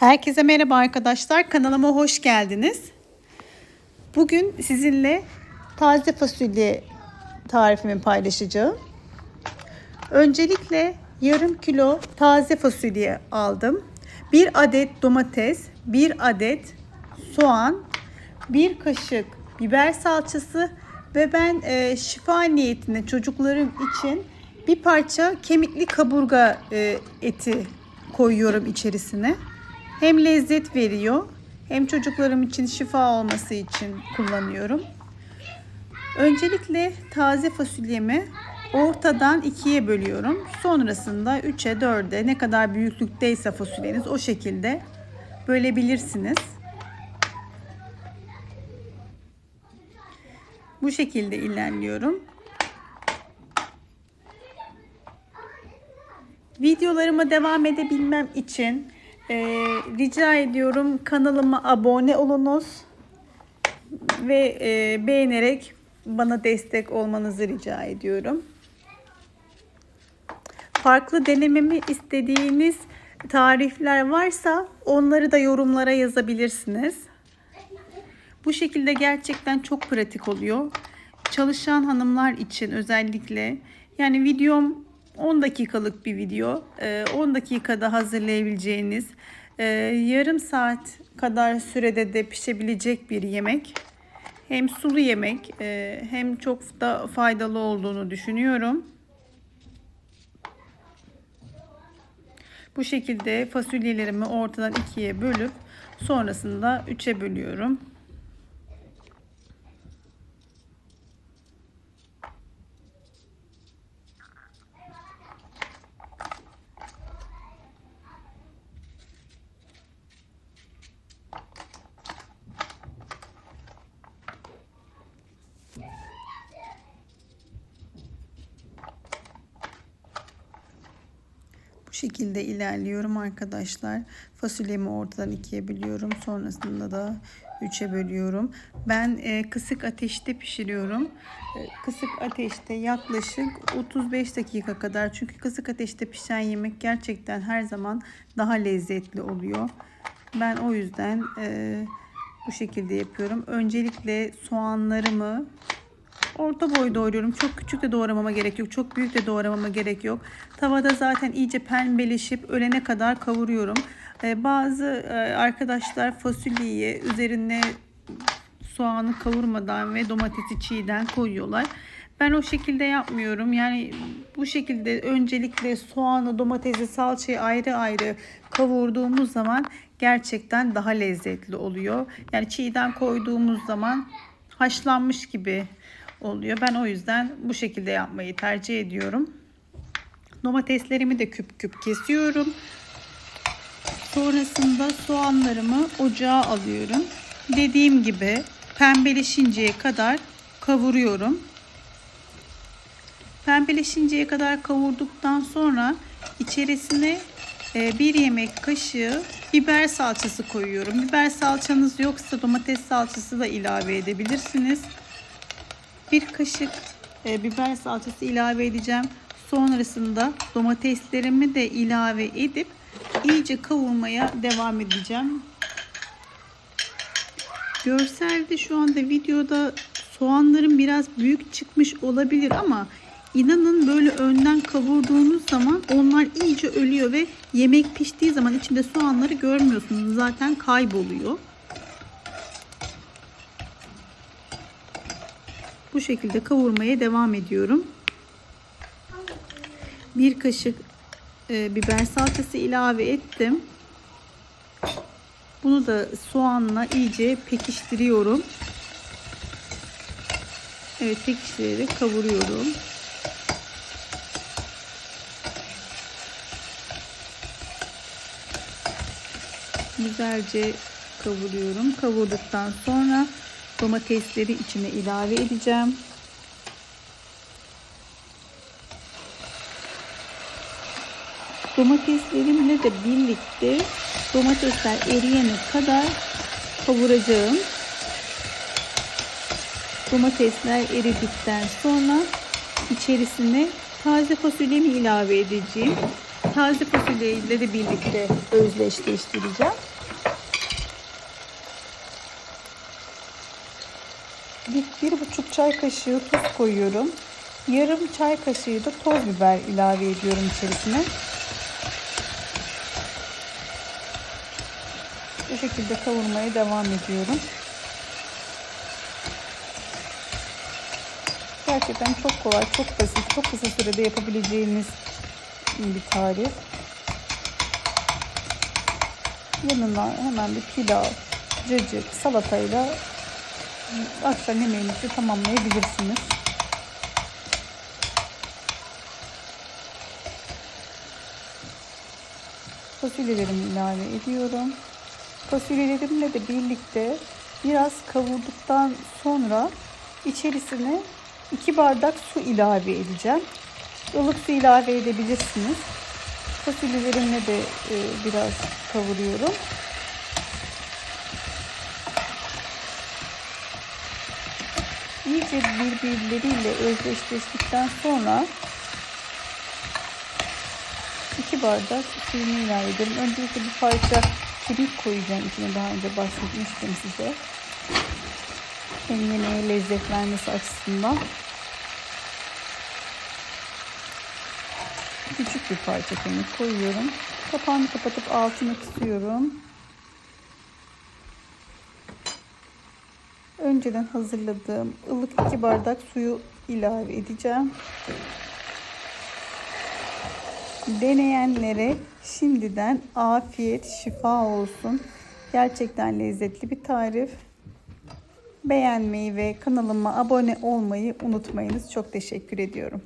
Herkese merhaba arkadaşlar. Kanalıma hoş geldiniz. Bugün sizinle taze fasulye tarifimi paylaşacağım. Öncelikle yarım kilo taze fasulye aldım. Bir adet domates, bir adet soğan, bir kaşık biber salçası ve ben e, şifa niyetine çocuklarım için bir parça kemikli kaburga e, eti koyuyorum içerisine. Hem lezzet veriyor hem çocuklarım için şifa olması için kullanıyorum. Öncelikle taze fasulyemi ortadan ikiye bölüyorum. Sonrasında 3'e 4'e ne kadar büyüklükteyse fasulyeniz o şekilde bölebilirsiniz. Bu şekilde ilerliyorum. Videolarıma devam edebilmem için e, rica ediyorum kanalıma abone olunuz ve e, beğenerek bana destek olmanızı rica ediyorum. Farklı denememi istediğiniz tarifler varsa onları da yorumlara yazabilirsiniz. Bu şekilde gerçekten çok pratik oluyor. Çalışan hanımlar için özellikle yani videom 10 dakikalık bir video. 10 dakikada hazırlayabileceğiniz e, yarım saat kadar sürede de pişebilecek bir yemek. Hem sulu yemek e, hem çok da faydalı olduğunu düşünüyorum. Bu şekilde fasulyelerimi ortadan ikiye bölüp sonrasında üçe bölüyorum. Şekilde ilerliyorum arkadaşlar. Fasulyemi ortadan ikiye bölüyorum. Sonrasında da üçe bölüyorum. Ben e, kısık ateşte pişiriyorum. E, kısık ateşte yaklaşık 35 dakika kadar. Çünkü kısık ateşte pişen yemek gerçekten her zaman daha lezzetli oluyor. Ben o yüzden e, bu şekilde yapıyorum. Öncelikle soğanlarımı Orta boy doğruyorum. Çok küçük de doğramama gerek yok. Çok büyük de doğramama gerek yok. Tavada zaten iyice pembeleşip ölene kadar kavuruyorum. Ee, bazı e, arkadaşlar fasulyeyi üzerine soğanı kavurmadan ve domatesi çiğden koyuyorlar. Ben o şekilde yapmıyorum. Yani bu şekilde öncelikle soğanı, domatesi, salçayı ayrı ayrı kavurduğumuz zaman gerçekten daha lezzetli oluyor. Yani çiğden koyduğumuz zaman haşlanmış gibi oluyor. Ben o yüzden bu şekilde yapmayı tercih ediyorum. Domateslerimi de küp küp kesiyorum. Sonrasında soğanlarımı ocağa alıyorum. Dediğim gibi pembeleşinceye kadar kavuruyorum. Pembeleşinceye kadar kavurduktan sonra içerisine e, bir yemek kaşığı biber salçası koyuyorum. Biber salçanız yoksa domates salçası da ilave edebilirsiniz bir kaşık e, biber salçası ilave edeceğim. Sonrasında domateslerimi de ilave edip iyice kavurmaya devam edeceğim. Görselde şu anda videoda soğanların biraz büyük çıkmış olabilir ama inanın böyle önden kavurduğunuz zaman onlar iyice ölüyor ve yemek piştiği zaman içinde soğanları görmüyorsunuz. Zaten kayboluyor. Bu şekilde kavurmaya devam ediyorum. Bir kaşık e, biber salçası ilave ettim. Bunu da soğanla iyice pekiştiriyorum. Evet pekiştirerek kavuruyorum. Güzelce kavuruyorum. Kavurduktan sonra domatesleri içine ilave edeceğim. Domateslerimle de birlikte domatesler eriyene kadar kavuracağım. Domatesler eridikten sonra içerisine taze fasulyemi ilave edeceğim. taze fasulyeyle de birlikte özdeşleştireceğim. Bir, buçuk çay kaşığı tuz koyuyorum. Yarım çay kaşığı da toz biber ilave ediyorum içerisine. Bu şekilde kavurmaya devam ediyorum. Gerçekten çok kolay, çok basit, çok kısa sürede yapabileceğiniz bir tarif. Yanına hemen bir pilav, cacık, salatayla akşam yemeğinizi tamamlayabilirsiniz. Fasulyelerimi ilave ediyorum. Fasulyelerimle de birlikte biraz kavurduktan sonra içerisine 2 bardak su ilave edeceğim. Ilık su ilave edebilirsiniz. Fasulyelerimle de e, biraz kavuruyorum. İyice birbirleriyle özdeşleştikten sonra 2 bardak suyunu ilave ediyorum. Öncelikle bir parça kemik koyacağım içine daha önce bahsetmiştim size. Hem yemeğe lezzet vermesi açısından. Küçük bir parça kemik koyuyorum. Kapağını kapatıp altını kısıyorum. Önceden hazırladığım ılık 2 bardak suyu ilave edeceğim. Deneyenlere şimdiden afiyet, şifa olsun. Gerçekten lezzetli bir tarif. Beğenmeyi ve kanalıma abone olmayı unutmayınız. Çok teşekkür ediyorum.